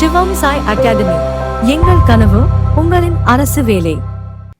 சிவம் Sai academy. எங்கள் கனவு உங்களின் அரசு வேலை.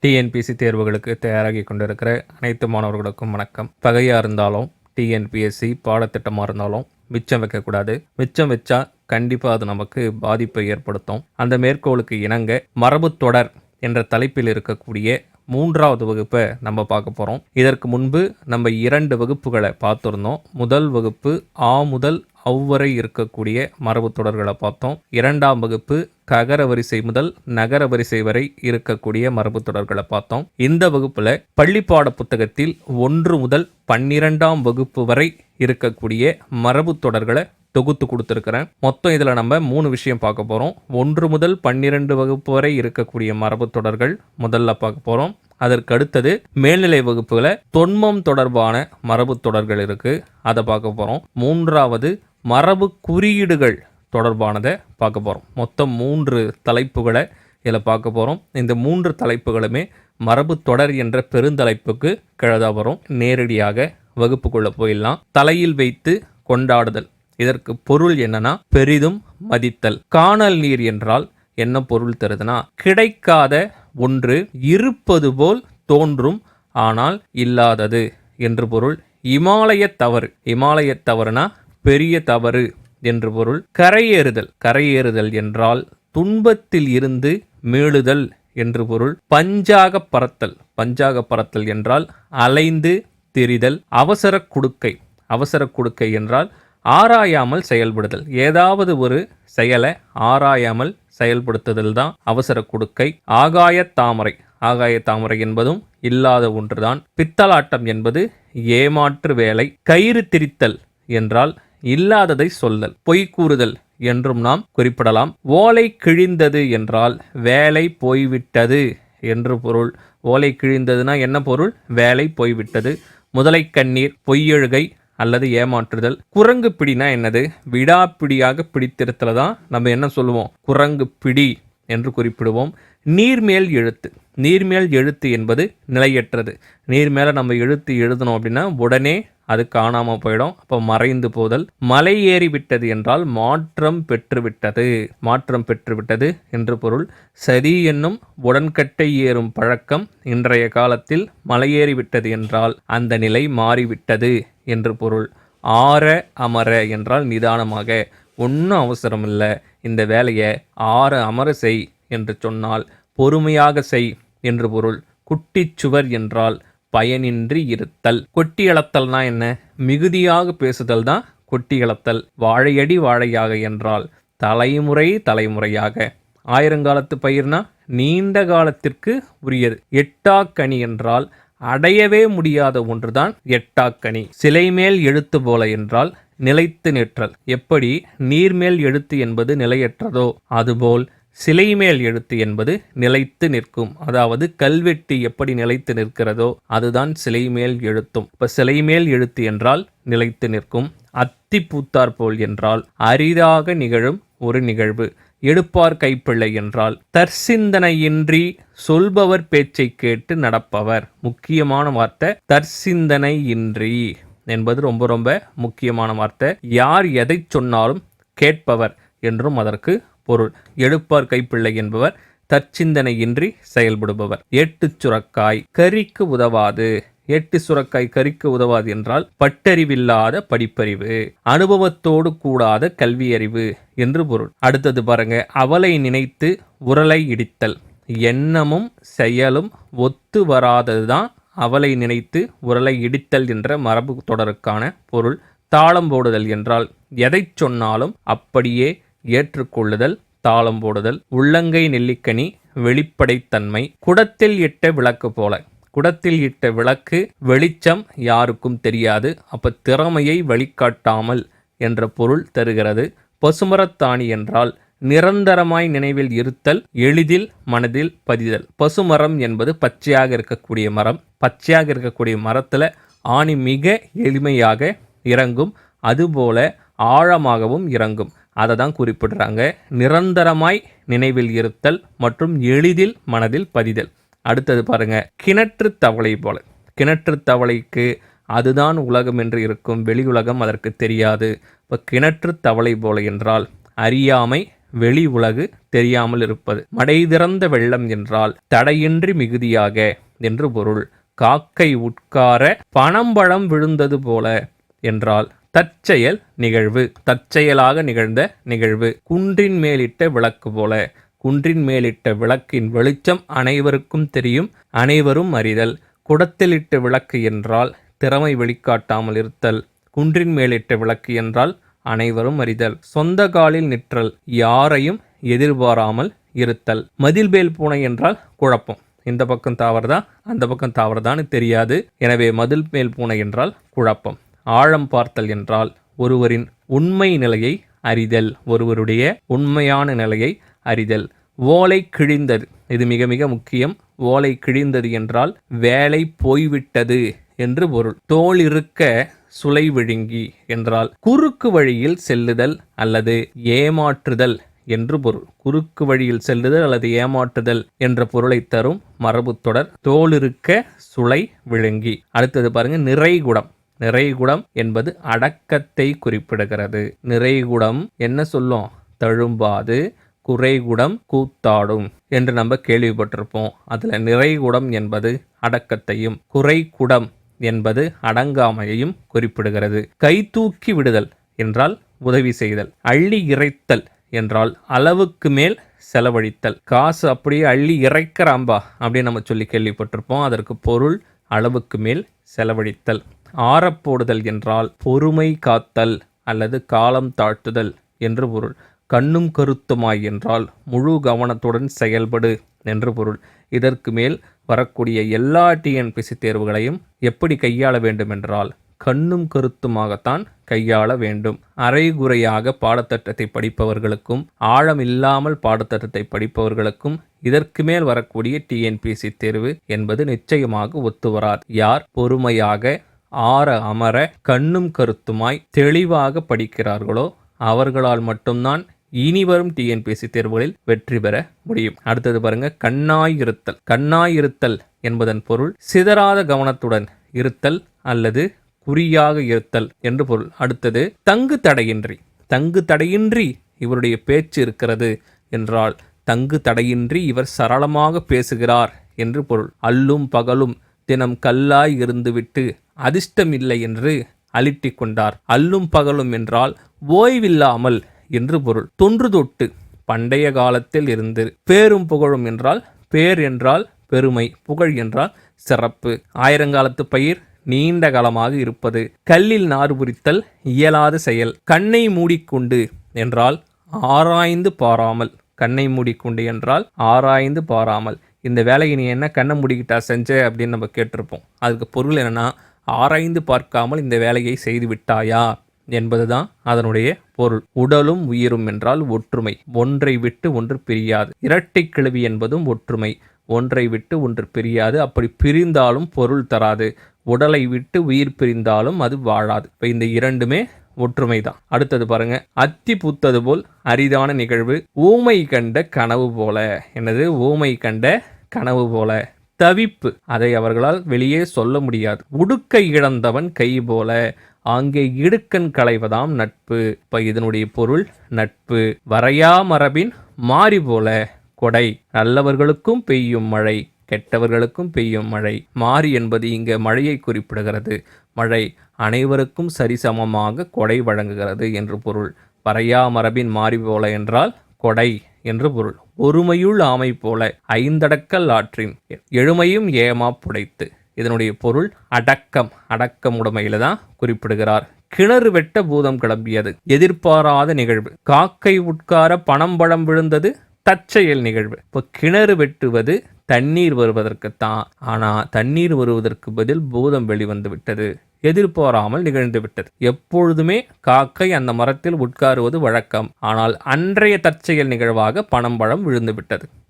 டிஎன்பிஎஸ்சி தேர்வுகளுக்கு தயாராகி கொண்டிருக்கிற அனைத்து மாணவர்களுக்கும் வணக்கம். பகையாக இருந்தாலும் டிஎன்பிஎஸ்சி பாடத்திட்டமாக இருந்தாலும் மிச்சம் வைக்கக்கூடாது மிச்சம் வச்சா கண்டிப்பாக அது நமக்கு பாதிப்பை ஏற்படுத்தும். அந்த மேற்கோளுக்கு இணங்க மரபுத் தொடர் என்ற தலைப்பில் இருக்கக்கூடிய மூன்றாவது வகுப்பை நம்ம பார்க்க போகிறோம் இதற்கு முன்பு நம்ம இரண்டு வகுப்புகளை பார்த்துருந்தோம். முதல் வகுப்பு ஆ முதல் அவ்வரை இருக்கக்கூடிய மரபு தொடர்களை பார்த்தோம். இரண்டாம் வகுப்பு ககர வரிசை முதல் நகர வரிசை வரை இருக்கக்கூடிய மரபு தொடர்களை பார்த்தோம். இந்த வகுப்புல பள்ளிப்பாட புத்தகத்தில் ஒன்று முதல் பன்னிரெண்டாம் வகுப்பு வரை இருக்கக்கூடிய மரபு தொடர்களை தொகுத்து கொடுத்துருக்கிறேன். மொத்தம் இதில் நம்ம மூணு விஷயம் பார்க்க போகிறோம் ஒன்று முதல் பன்னிரெண்டு வகுப்பு வரை இருக்கக்கூடிய மரபு தொடர்கள் முதல்ல பார்க்க போகிறோம் அதற்கு அடுத்தது மேல்நிலை வகுப்புகளை தொன்மம் தொடர்பான மரபு தொடர்கள் இருக்குது அதை பார்க்க போகிறோம் மூன்றாவது மரபு குறியீடுகள் தொடர்பானதை பார்க்க போகிறோம் மொத்தம் மூன்று தலைப்புகளை இதில் பார்க்க போகிறோம் இந்த மூன்று தலைப்புகளுமே மரபு தொடர் என்ற பெருந்தலைப்புக்கு கிழதா வரும். நேரடியாக வகுப்புக்குள்ளே போயிடலாம். தலையில் வைத்து கொண்டாடுதல். இதற்கு பொருள் என்னன்னா பெரிதும் மதித்தல். காணல் நீர் என்றால் என்ன பொருள் தருதுன்னா கிடைக்காத ஒன்று இருப்பது போல் தோன்றும் ஆனால் இல்லாதது என்று பொருள். இமாலய தவறு. இமாலய தவறுனா பெரிய தவறு என்று பொருள். கரையேறுதல் கரையேறுதல் என்றால் துன்பத்தில் இருந்து மீளுதல் என்று பொருள். பஞ்சாக பறத்தல் பஞ்சாக பறத்தல் என்றால் அலைந்து திரிதல் அவசர குடுக்கை அவசர குடுக்கை என்றால் ஆராயாமல் செயல்படுதல். ஏதாவது ஒரு செயலை ஆராயாமல் செயல்படுத்துதல் தான் அவசர குடுக்கை. ஆகாய தாமரை ஆகாய தாமரை என்பதும் இல்லாத ஒன்றுதான். பித்தலாட்டம் என்பது ஏமாற்று வேலை. கயிறு திரித்தல் என்றால் இல்லாததை சொல்லல் பொய் கூறுதல் என்றும் நாம் குறிப்பிடலாம். ஓலை கிழிந்தது என்றால் வேலை போய்விட்டது என்று பொருள். ஓலை கிழிந்ததுன்னா என்ன பொருள்? வேலை போய்விட்டது. முதலை கண்ணீர் பொய்யழுகை அல்லது ஏமாற்றுதல். குரங்கு பிடினா என்னது? விடாப்பிடியாக பிடித்திருத்தல தான் நம்ம என்ன சொல்லுவோம்? குரங்கு பிடி என்று குறிப்பிடுவோம். நீர்மேல் எழுத்து. நீர்மேல் எழுத்து என்பது நிலையற்றது. நீர் மேலே நம்ம எழுத்து எழுதணும் அப்படின்னா உடனே அது காணாமல் போயிடும். அப்போ மறைந்து போதல். மலை ஏறி விட்டது என்றால் மாற்றம் பெற்றுவிட்டது. மாற்றம் பெற்றுவிட்டது என்று பொருள். சரி என்னும் உடன்கட்டை ஏறும் பழக்கம் இன்றைய காலத்தில் மலையேறி விட்டது என்றால் அந்த நிலை மாறிவிட்டது என்று பொருள். ஆற அமர என்றால் நிதானமாக. ஒன்றும் அவசரம் இல்லை இந்த வேலையை ஆற அமர செய். என்று சொன்னால் பொறுமையாக செய் என்று பொருள். குட்டிச்சுவர் என்றால் பயனின்றி இருத்தல். கொட்டி அளத்தல்னா என்ன? மிகுதியாக பேசுதல் தான் கொட்டி அளத்தல் வாழையடி வாழையாக என்றால் தலைமுறை தலைமுறையாக. ஆயிரங்காலத்து பயிர்னா நீண்ட காலத்திற்கு உரியது. எட்டாக்கனி என்றால் அடையவே முடியாத ஒன்றுதான் எட்டாக்கனி. சிலை மேல் எழுத்து போல என்றால் நிலைத்து நிற்றல். எப்படி? நீர்மேல் எழுத்து என்பது நிலையற்றதோ? அதுபோல் சிலை மேல் எழுத்து என்பது நிலைத்து நிற்கும். அதாவது கல்வெட்டு எப்படி நிலைத்து நிற்கிறதோ அதுதான் சிலை மேல் எழுத்தும். இப்போ சிலை மேல் எழுத்து என்றால் நிலைத்து நிற்கும். அத்தி பூத்தார் போல் என்றால் அரிதாக நிகழும் ஒரு நிகழ்வு. எடுப்பார் கைப்பிள்ளை என்றால் தற்சிந்தனையின்றி சொல்பவர் பேச்சை கேட்டு நடப்பவர். முக்கியமான வார்த்தை தற்சிந்தனையின்றி என்பது ரொம்ப ரொம்ப முக்கியமான வார்த்தை. யார் எதை சொன்னாலும் கேட்பவர் என்றும் அதற்கு பொருள். எடுப்பார் கைப்பிள்ளை என்பவர் தற்சிந்தனையின்றி செயல்படுபவர். எட்டு சுரக்காய் கறிக்கு உதவாது. எட்டு சுரக்காய் கறிக்கு உதவாது என்றால் பட்டறிவில்லாத படிப்பறிவு அனுபவத்தோடு கூடாத கல்வியறிவு என்று பொருள். அடுத்தது பாருங்க அவளை நினைத்து உரலை இடித்தல். எண்ணமும் செயலும் ஒத்து வராததுதான் அவளை நினைத்து உரலை இடித்தல் என்ற மரபு தொடருக்கான பொருள். தாளம் போடுதல் என்றால் எதை சொன்னாலும் அப்படியே ஏற்றுக்கொள்ளுதல் தாளம் போடுதல் உள்ளங்கை நெல்லிக்கனி வெளிப்படைத்தன்மை குடத்தில் இட்ட விளக்கு போல. குடத்தில் இட்ட விளக்கு வெளிச்சம் யாருக்கும் தெரியாது அப்ப திறமையை வழிகாட்டாமல் என்ற பொருள் தருகிறது. பசுமரத்தாணி என்றால் நிரந்தரமாய் நினைவில் இருத்தல் எளிதில் மனதில் பதிதல். பசுமரம் என்பது பச்சையாக இருக்கக்கூடிய மரம். பச்சையாக இருக்கக்கூடிய மரத்தில் ஆணி மிக எளிமையாக இறங்கும் அதுபோல ஆழமாகவும் இறங்கும். அதை தான் குறிப்பிடுறாங்க. நிரந்தரமாய் நினைவில் இருத்தல் மற்றும் எளிதில் மனதில் பதிதல். அடுத்தது பாருங்க. கிணற்று தவளை போல. கிணற்று தவளைக்கு அதுதான் உலகம் என்று இருக்கும் வெளி உலகம் அதற்கு தெரியாது. இப்போ கிணற்று தவளை போல என்றால் அறியாமை வெளி உலகு தெரியாமல் இருப்பது. மடை திறந்த வெள்ளம் என்றால் தடையின்றி மிகுதியாக என்று பொருள். காக்கை உட்கார பணம்பழம் விழுந்தது போல என்றால் தற்செயல் நிகழ்வு தற்செயலாக நிகழ்ந்த நிகழ்வு. குன்றின் மேலிட்ட விளக்கு போல குன்றின் மேலிட்ட விளக்கின் வெளிச்சம் அனைவருக்கும் தெரியும் அனைவரும் அறிதல். குடத்திலிட்ட விளக்கு என்றால் திறமை வெளிக்காட்டாமல் இருத்தல். குன்றின் மேலிட்ட விளக்கு என்றால் அனைவரும் அறிதல். சொந்த காலில் நிற்றல் யாரையும் எதிர்பாராமல் இருத்தல். மதில்பேல் பூனை என்றால் குழப்பம். இந்த பக்கம் தாவறதா? அந்த பக்கம் தாவறதான்னு தெரியாது. எனவே மதில் மேல் பூனை என்றால் குழப்பம். ஆழம் பார்த்தல் என்றால் ஒருவரின் உண்மை நிலையை அறிதல் ஒருவருடைய உண்மையான நிலையை அறிதல். ஓலை கிழிந்தது இது மிக மிக முக்கியம். ஓலை கிழிந்தது என்றால் வேலை போய்விட்டது என்று பொருள். தோல் இருக்க சுளை விழுங்கி என்றால் குறுக்கு வழியில் செல்லுதல் அல்லது ஏமாற்றுதல் என்று பொருள். குறுக்கு வழியில் செல்லுதல் அல்லது ஏமாற்றுதல் என்ற பொருளை தரும் மரபு தொடர். தோலிருக்க சுளை விழுங்கி. அடுத்தது பாருங்க நிறைகுடம் நிறைகுடம் என்பது அடக்கத்தை குறிப்பிடுகிறது. நிறைகுடம் என்ன சொல்லும்? தழும்பாது குறைகுடம் கூத்தாடும் என்று நம்ம கேள்விப்பட்டிருப்போம். அதில் நிறைகுடம் என்பது அடக்கத்தையும் குறைகுடம் என்பது அடங்காமையையும் குறிப்பிடுகிறது. கை தூக்கி விடுதல் என்றால் உதவி செய்தல் அள்ளி இறைத்தல் என்றால் அளவுக்கு மேல் செலவழித்தல். காசு அப்படியே அள்ளி இறைக்கிறாம்பா அப்படின்னு நம்ம சொல்லி கேள்விப்பட்டிருப்போம். அதற்கு பொருள் அளவுக்கு மேல் செலவழித்தல். ஆறப்போடுதல் என்றால் பொறுமை காத்தல் அல்லது காலம் தாழ்த்துதல் என்று பொருள். கண்ணும் கருத்துமாய் என்றால் முழு கவனத்துடன் செயல்படு என்று பொருள். இதற்கு மேல் வரக்கூடிய எல்லா டிஎன்பிசி தேர்வுகளையும் எப்படி கையாள வேண்டுமென்றால் கண்ணும் கருத்துமாகத்தான் கையாள வேண்டும். அரைகுறையாக பாடத்திட்டத்தை படிப்பவர்களுக்கும் ஆழம் இல்லாமல் பாடத்திட்டத்தை படிப்பவர்களுக்கும் இதற்கு மேல் வரக்கூடிய டிஎன்பிசி தேர்வு என்பது நிச்சயமாக ஒத்துவராது. யார்? பொறுமையாக ஆற அமர கண்ணும் கருத்துமாய் தெளிவாக படிக்கிறார்களோ அவர்களால் மட்டும்தான் இனி வரும் டிஎன்பிஎஸ்சி தேர்வுகளில் வெற்றி பெற முடியும். அடுத்தது பாருங்க கண்ணாய் இருத்தல். கண்ணாய் இருத்தல் என்பதன் பொருள் சிதறாத கவனத்துடன் இருத்தல் அல்லது குறியாக இருத்தல் என்று பொருள். அடுத்தது தங்கு தடையின்றி. தங்கு தடையின்றி இவருடைய பேச்சு இருக்கிறது என்றால் தங்கு தடையின்றி இவர் சரளமாக பேசுகிறார் என்று பொருள். அல்லும் பகலும் தினம் கல்லாய் இருந்துவிட்டு அதிர்ஷ்டம் இல்லை என்று அலிட்டிக் கொண்டார் அல்லும் பகலும் என்றால் ஓய்வில்லாமல் என்று பொருள். தொன்று தொட்டு பண்டைய காலத்தில் இருந்து பேரும் புகழும் என்றால் பேர் என்றால் பெருமை புகழ் என்றால் சிறப்பு. ஆயிரங்காலத்து பயிர் நீண்ட காலமாக இருப்பது. கல்லில் நார் புரித்தல் இயலாத செயல். கண்ணை மூடிக்கொண்டு என்றால் ஆராய்ந்து பாராமல். கண்ணை மூடிக்கொண்டு என்றால் ஆராய்ந்து பாராமல். இந்த வேலையை நீ என்ன கண்ணை மூடிக்கிட்டா செஞ்ச அப்படின்னு நம்ம கேட்டிருப்போம். அதுக்கு பொருள் என்னென்னா ஆராய்ந்து பார்க்காமல் இந்த வேலையை செய்து விட்டாயா என்பதுதான் அதனுடைய பொருள். உடலும் உயிரும் என்றால் ஒற்றுமை. ஒன்றை விட்டு ஒன்று பிரியாது. இரட்டை கிழவி என்பதும் ஒற்றுமை. ஒன்றை விட்டு ஒன்று பிரியாது. அப்படி பிரிந்தாலும் பொருள் தராது. உடலை விட்டு உயிர் பிரிந்தாலும் அது வாழாது. இப்போ இந்த இரண்டுமே ஒற்றுமை தான் அடுத்தது பாருங்க. அத்தி பூத்தது போல் அரிதான நிகழ்வு. ஊமை கண்ட கனவு போல. என்னது? ஊமை கண்ட கனவு போல. தவிப்பு. அதை அவர்களால் வெளியே சொல்ல முடியாது. உடுக்கை இழந்தவன் கை போல ஆங்கே இடுக்கண் களைவதாம் நட்பு. இப்ப இதனுடைய பொருள் நட்பு. வரையா மரபின் மாறி போல கொடை. நல்லவர்களுக்கும் பெய்யும் மழை கெட்டவர்களுக்கும் பெய்யும் மழை. மாறி என்பது இங்கே மழையை குறிப்பிடுகிறது. மழை அனைவருக்கும் சரிசமமாக கொடை வழங்குகிறது என்று பொருள். வரையா மரபின் மாறி போல என்றால் கொடை என்று பொருள். ஒருமையுள் ஆமை போல ஐந்தடக்கல் ஆற்றின் எழுமையும் ஏமா புடைத்து. இதனுடைய பொருள் அடக்கம். அடக்கம் உடைமையில தான் குறிப்பிடுகிறார். கிணறு வெட்ட பூதம் கிளம்பியது. எதிர்பாராத நிகழ்வு. காக்கை உட்கார பணம் பழம் விழுந்தது தற்செயல் நிகழ்வு. இப்போ கிணறு வெட்டுவது தண்ணீர் வருவதற்குத்தான். ஆனால் தண்ணீர் வருவதற்கு பதில் பூதம் வெளிவந்து விட்டது. எதிர்பாராமல் நிகழ்ந்து விட்டது எப்பொழுதுமே காக்கை அந்த மரத்தில் உட்காருவது வழக்கம். ஆனால் அன்றைய தற்செயல் நிகழ்வாக பணம் பழம் விழுந்து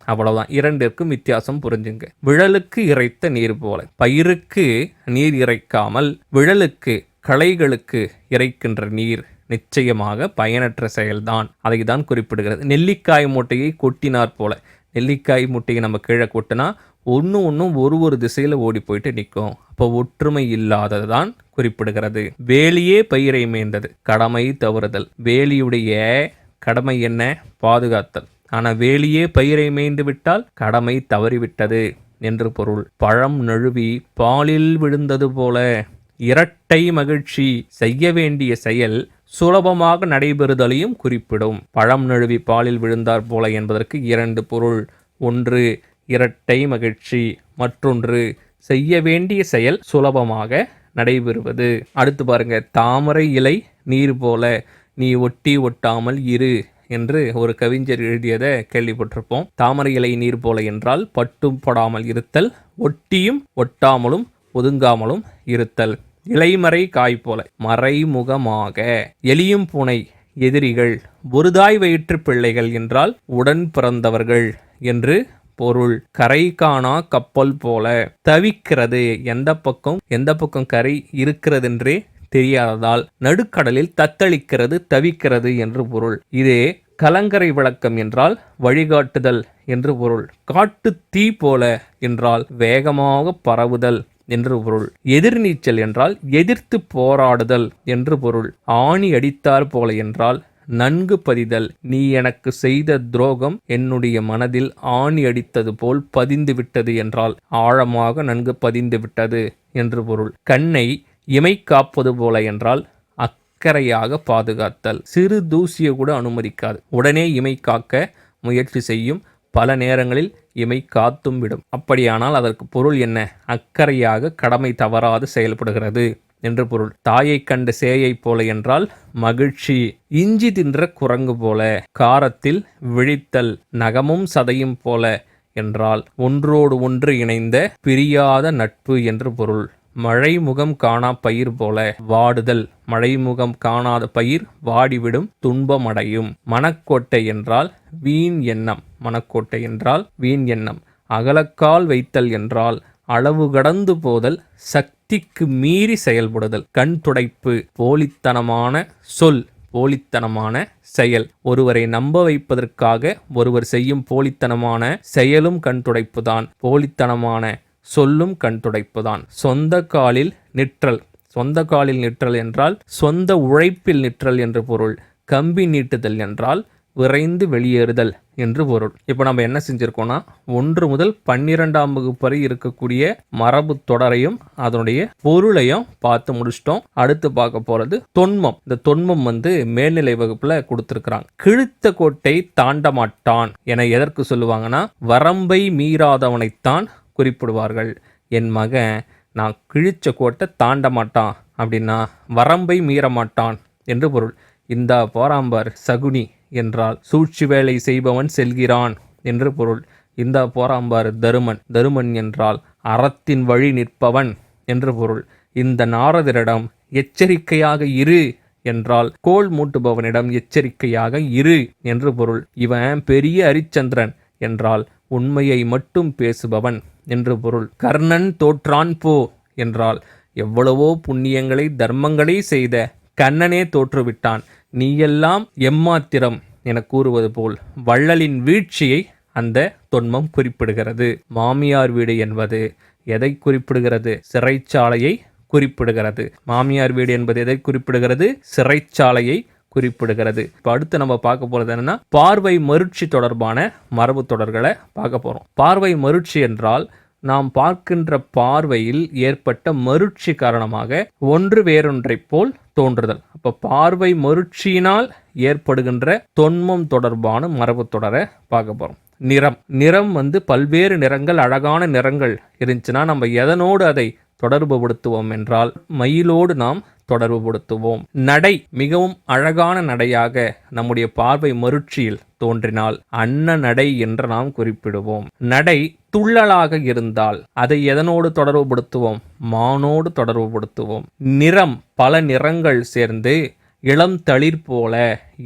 அவ்வளவுதான். இரண்டிற்கும் வித்தியாசம் புரிஞ்சுங்க. விழலுக்கு இறைத்த நீர் போல. பயிருக்கு நீர் இறைக்காமல் விழலுக்கு களைகளுக்கு இறைக்கின்ற நீர் நிச்சயமாக பயனற்ற செயல்தான். அதை தான் குறிப்பிடுகிறது. நெல்லிக்காய் மூட்டையை கொட்டினார் போல. நெல்லிக்காய் மூட்டையை நம்ம கீழே கொட்டினா ஒன்று ஒன்றும் ஒரு ஒரு திசையில் ஓடி போயிட்டு நிற்கும். அப்போ ஒற்றுமை இல்லாதது தான் குறிப்பிடுகிறது. வேலியே பயிரை மேய்ந்தது கடமை தவறுதல். வேலியுடைய கடமை என்ன? பாதுகாத்தல். ஆனால் வேலியே பயிரை மேய்ந்து விட்டால் கடமை தவறிவிட்டது என்று பொருள். பழம் நழுவி பாலில் விழுந்தது போல இரட்டை மகிழ்ச்சி செய்ய வேண்டிய செயல் சுலபமாக நடைபெறுதலையும் குறிப்பிடும். பழம் நழுவி பாலில் விழுந்தார் போல என்பதற்கு இரண்டு பொருள். ஒன்று இரட்டை மகிழ்ச்சி மற்றொன்று செய்ய வேண்டிய செயல் சுலபமாக நடைபெறுவது. அடுத்து பாருங்க தாமரை இலை நீர் போல நீ ஒட்டி ஒட்டாமல் இரு என்று ஒரு கவிஞர் எழுதியதை கேள்விப்பட்டிருப்போம். தாமரை இலை நீர் போல என்றால் பட்டும் படாமல் இருத்தல் ஒட்டியும் ஒட்டாமலும் ஒதுங்காமலும் இருத்தல். இலைமறை காய் போல மறைமுகமாக. எலியும் பூனை எதிரிகள் ஒருதாய் வயிற்று பிள்ளைகள் என்றால் உடன் பிறந்தவர்கள் என்று பொருள் கரை காணா கப்பல் போல தவிக்கிறது. எந்த பக்கம் எந்த பக்கம் கரை இருக்கிறதென்றே தெரியாததால் நடுக்கடலில் தத்தளிக்கிறது தவிக்கிறது என்று பொருள். இதே கலங்கரை விளக்கம் என்றால் வழிகாட்டுதல் என்று பொருள். காட்டு தீ போல என்றால் வேகமாக பரவுதல் என்று பொருள். எதிர்நீச்சல் என்றால் எதிர்த்து போராடுதல் என்று பொருள். ஆணி அடித்தார் போல என்றால் நன்கு பதிதல். நீ எனக்கு செய்த துரோகம் என்னுடைய மனதில் ஆணி அடித்தது போல் பதிந்து விட்டது என்றால் ஆழமாக நன்கு பதிந்து விட்டது என்று பொருள். கண்ணை இமை காப்பது போல என்றால் அக்கறையாக பாதுகாத்தல். சிறு தூசியை கூட அனுமதிக்காது. உடனே இமை காக்க முயற்சி செய்யும். பல நேரங்களில் இமை காத்தும் விடும். அப்படியானால் அதற்கு பொருள் என்ன? அக்கறையாக கடமை தவறாது செயல்படுகிறது. என்று பொருள். தாயை கண்ட சேயைப் போல என்றால் மகிழ்ச்சி. இஞ்சி தின்ற குரங்கு போல காரத்தில் விழித்தல் நகமும் சதையும் போல என்றால் ஒன்றோடு ஒன்று இணைந்த பிரியாத நட்பு என்று பொருள். மழைமுகம் காணா பயிர் போல வாடுதல் மழைமுகம் காணாத பயிர் வாடிவிடும் துன்பமடையும். மனக்கோட்டை என்றால் வீண் எண்ணம் மனக்கோட்டை என்றால் வீண் எண்ணம். அகலக்கால் வைத்தல் என்றால் அளவு கடந்து போதல் யுக்திக்கு மீறி செயல்படுதல். கண் துடைப்பு போலித்தனமான சொல் போலித்தனமான செயல். ஒருவரை நம்ப வைப்பதற்காக ஒருவர் செய்யும் போலித்தனமான செயலும் கண் துடைப்புதான் போலித்தனமான சொல்லும் கண் துடைப்புதான் சொந்த காலில் நிற்றல். சொந்த காலில் நிற்றல் என்றால் சொந்த உழைப்பில் நிற்றல் என்று பொருள். கம்பி நீட்டுதல் என்றால் விரைந்து வெளியேறுதல் என்று பொருள். இப்போ நம்ம என்ன செஞ்சுருக்கோம்னா ஒன்று முதல் பன்னிரெண்டாம் வகுப்பு வரை இருக்கக்கூடிய மரபு தொடரையும் அதனுடைய பொருளையும் பார்த்து முடிச்சிட்டோம். அடுத்து பார்க்க போகிறது தொன்மம். இந்த தொன்மம் வந்து மேல்நிலை வகுப்பில் கொடுத்துருக்குறாங்க. கிழித்த கோட்டை தாண்ட மாட்டான் என எதற்கு சொல்லுவாங்கன்னா வரம்பை மீறாதவனைத்தான் குறிப்பிடுவார்கள். என் மகன் நான் கிழிச்ச கோட்டை தாண்ட மாட்டான் அப்படின்னா வரம்பை மீற மாட்டான் என்று பொருள். இந்த போராம்பார் சகுனி. என்றால் சூழ்ச்சி வேலை செய்பவன் செல்கிறான் என்று பொருள். இந்த போராம்பார் தருமன். தருமன் என்றால் அறத்தின் வழி நிற்பவன் என்று பொருள். இந்த நாரதரிடம் எச்சரிக்கையாக இரு என்றால் கோல் மூட்டுபவனிடம் எச்சரிக்கையாக இரு என்று பொருள். இவன் பெரிய அரிச்சந்திரன் என்றால் உண்மையை மட்டும் பேசுபவன் என்று பொருள். கர்ணன் தோற்றான் போ என்றால் எவ்வளவோ புண்ணியங்களை தர்மங்களை செய்த கண்ணனே தோற்றுவிட்டான். நீயெல்லாம் எம்மாத்திரம் என கூறுவது போல் வள்ளலின் வீழ்ச்சியை அந்த தொன்மம் குறிப்பிடுகிறது. மாமியார் வீடு என்பது எதை குறிப்பிடுகிறது? சிறைச்சாலையை குறிப்பிடுகிறது. மாமியார் வீடு என்பது எதை குறிப்பிடுகிறது? சிறைச்சாலையை குறிப்பிடுகிறது. இப்போ அடுத்து நம்ம பார்க்க போகிறது என்னன்னா பார்வை மருட்சி தொடர்பான மரபு தொடர்களை பார்க்க போகிறோம் பார்வை மருட்சி என்றால் நாம் பார்க்கின்ற பார்வையில் ஏற்பட்ட மருட்சி காரணமாக ஒன்று வேறொன்றைப் போல் தோன்றுதல். அப்போ பார்வை மருட்சியினால் ஏற்படுகின்ற தொன்மம் தொடர்பான மரபு தொடரை பார்க்க போகிறோம் நிறம். நிறம் வந்து பல்வேறு நிறங்கள் அழகான நிறங்கள் இருந்துச்சுன்னா நம்ம எதனோடு அதை தொடர்புபடுத்துவோம் என்றால் மயிலோடு நாம் தொடர்புபடுத்துவோம். நடை. மிகவும் அழகான நடையாக நம்முடைய பார்வை மருட்சியில் தோன்றினால் அன்ன நடை என்று நாம் குறிப்பிடுவோம். நடை துள்ளலாக இருந்தால் அதை எதனோடு தொடர்புபடுத்துவோம்? மானோடு தொடர்புபடுத்துவோம். நிறம் பல நிறங்கள் சேர்ந்து இளம் தளிர் போல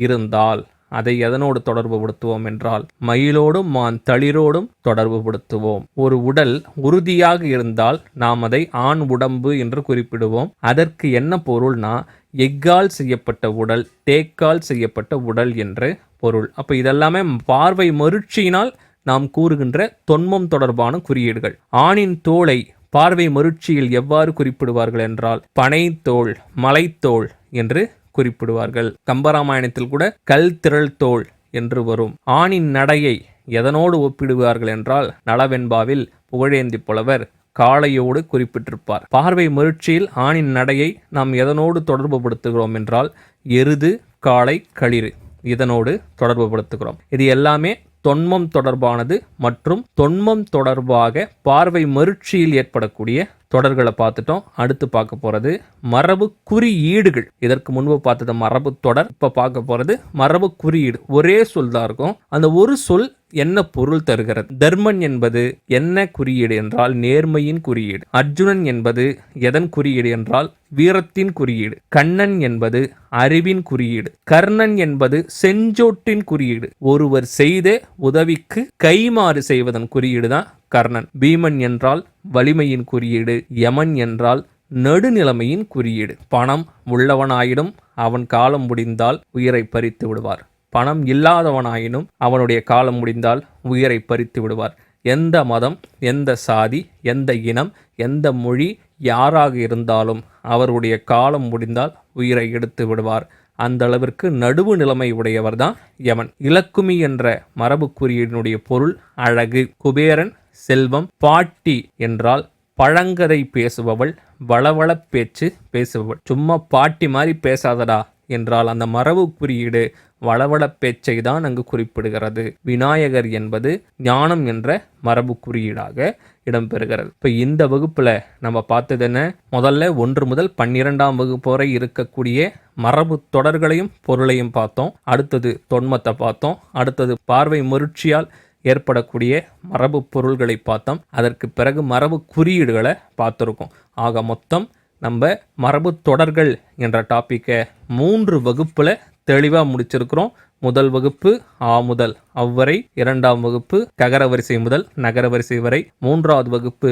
இருந்தால் அதை எதனோடு தொடர்புபடுத்துவோம் என்றால் மயிலோடும் மான் தளிரோடும் தொடர்புபடுத்துவோம். ஒரு உடல் உறுதியாக இருந்தால் நாம் அதை ஆண் உடம்பு என்று குறிப்பிடுவோம். அதற்கு என்ன பொருள்னா எக்கால் செய்யப்பட்ட உடல் தேக்கால் செய்யப்பட்ட உடல் என்று பொருள். அப்போ இதெல்லாமே பார்வை மருட்சியினால் நாம் கூறுகின்ற தொன்மம் தொடர்பான குறியீடுகள். ஆணின் தோலை பார்வை மருட்சியில் எவ்வாறு குறிப்பிடுவார்கள் என்றால் பனைத்தோல் மலைத்தோல் என்று குறிப்பிடுவார்கள். கம்பராமாயணத்தில் கூட கல் திரள் தோல் என்று வரும். ஆணின் நடையை எதனோடு ஒப்பிடுவார்கள் என்றால் நலவெண்பாவில் புகழேந்தி புலவர் காளையோடு குறிப்பிட்டிருப்பார். பார்வை முயற்சியில் ஆணின் நடையை நாம் எதனோடு தொடர்புபடுத்துகிறோம் என்றால் எருது காளை களிறு இதனோடு தொடர்புபடுத்துகிறோம். இது எல்லாமே தொன்மம் தொடர்பானது மற்றும் தொன்மம் தொடர்பாக பார்வை மருட்சியில் ஏற்படக்கூடிய தொடர்களை பார்த்துட்டோம். அடுத்து பார்க்க போகிறது மரபு குறியீடுகள் இதற்கு முன்பு பார்த்தது மரபு தொடர் இப்போ பார்க்க போகிறது மரபு குறியீடு ஒரே சொல் தான் இருக்கும். அந்த ஒரு சொல் என்ன பொருள் தருகிறது? தர்மன் என்பது என்ன குறியீடு என்றால் நேர்மையின் குறியீடு. அர்ஜுனன் என்பது எதன் குறியீடு என்றால் வீரத்தின் குறியீடு. கண்ணன் என்பது அறிவின் குறியீடு. கர்ணன் என்பது செஞ்சோட்டின் குறியீடு. ஒருவர் செய்த உதவிக்கு கைமாறு செய்வதன் குறியீடு தான் கர்ணன். பீமன் என்றால் வலிமையின் குறியீடு. யமன் என்றால் நடுநிலைமையின் குறியீடு. பணம் உள்ளவனாயிடும் அவன் காலம் முடிந்தால் உயிரை பறித்து விடுவார். பணம் இல்லாதவனாயினும் அவனுடைய காலம் முடிந்தால் உயிரை பறித்து விடுவார். எந்த மதம் எந்த சாதி எந்த இனம் எந்த மொழி யாராக இருந்தாலும் அவருடைய காலம் முடிந்தால் உயிரை எடுத்து விடுவார். அந்த அளவிற்கு நடுவு நிலைமை உடையவர் தான் யமன். இலக்குமி என்ற மரபு குறியீடினுடைய பொருள் அழகு. குபேரன் செல்வம் பாட்டி என்றால் பழங்கதை பேசுபவள் வளவள பேச்சு பேசுபவள். சும்மா பாட்டி மாதிரி பேசாதடா என்றால் அந்த மரபு குறியீடு வளவளப் பேச்சை தான் அங்கு குறிப்பிடுகிறது. விநாயகர் என்பது ஞானம் என்ற மரபு குறியீடாக இடம்பெறுகிறது. இப்போ இந்த வகுப்பில் நம்ம பார்த்தது என்ன? முதல்ல ஒன்று முதல் பன்னிரெண்டாம் வகுப்பு வரை இருக்கக்கூடிய மரபு தொடர்களையும் பொருளையும் பார்த்தோம். அடுத்தது தொன்மத்தை பார்த்தோம். அடுத்தது பார்வை முருட்சியால் ஏற்படக்கூடிய மரபு பொருள்களை பார்த்தோம். அதற்கு பிறகு மரபு குறியீடுகளை பார்த்துருக்கோம். ஆக மொத்தம் நம்ம மரபு தொடர்கள் என்ற டாப்பிக்கை மூன்று வகுப்பில் தெளிவாக முடிச்சிருக்கிறோம். முதல் வகுப்பு ஆ முதல் அவ்வரை இரண்டாம் வகுப்பு ககர வரிசை முதல் நகர வரிசை வரை மூன்றாவது வகுப்பு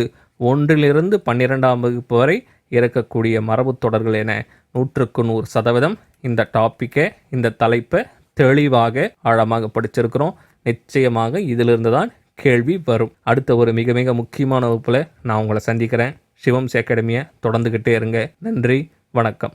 ஒன்றிலிருந்து பன்னிரெண்டாம் வகுப்பு வரை இருக்கக்கூடிய மரபு தொடர்கள் என நூற்றுக்கு நூறு சதவீதம் இந்த டாப்பிக்கை இந்த தலைப்பை தெளிவாக ஆழமாக படிச்சிருக்கிறோம். நிச்சயமாக இதிலிருந்து தான் கேள்வி வரும். அடுத்த ஒரு மிக மிக முக்கியமான வகுப்பில் நான் உங்களை சந்திக்கிறேன். சிவம்ஸ் அகாடமியை தொடர்ந்துக்கிட்டே இருங்க. நன்றி வணக்கம்.